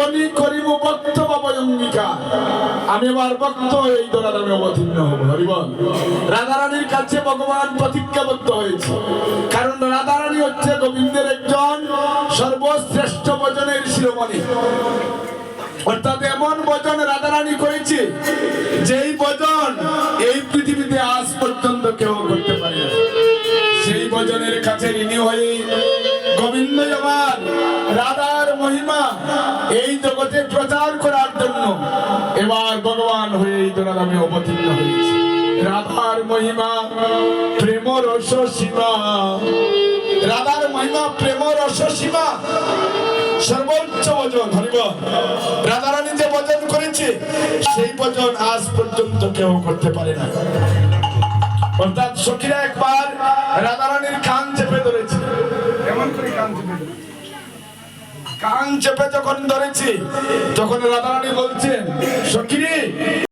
আপনি করিব ভক্ত বাবা আমি এবার ভক্ত এই দোলা নামে অবতীর্ণ হব। হরিবল রাধারানীর কাছে ভগবান প্রতিজ্ঞাবদ্ধ হয়েছে। কারণ রাধারানী হচ্ছে গোবিন্দের একজন সর্বশ্রেষ্ঠ ভজনের শিরোমণি। অর্থাৎ এমন ভজন রাধারানী করেছে, যেই ভজন এই কেউ করতে পারে না। সেই ভজনের কাছে ঋণী হয়ে গোবিন্দ আমার রাধার মহিমা এই জগতে প্রচার করার জন্য এবার ভগবান হয়ে এই দোলা নামে অবতীর্ণ হয়েছে। রাধার মহিমা প্রেম রস সীমা। রাধার মহিমা প্রেম রস সীমা। সর্বোচ্চ ভজন হরিব রাধারানী যে ভজন করেছে, সেই ভজন আজ পর্যন্ত কেউ করতে পারে না। অর্থাৎ সখীরা একবার রাধারানীর কান চেপে ধরেছে। এমন করে কান চেপে কান চেপে যখন ধরেছি তখন রাধারানী বলছেন সখীরে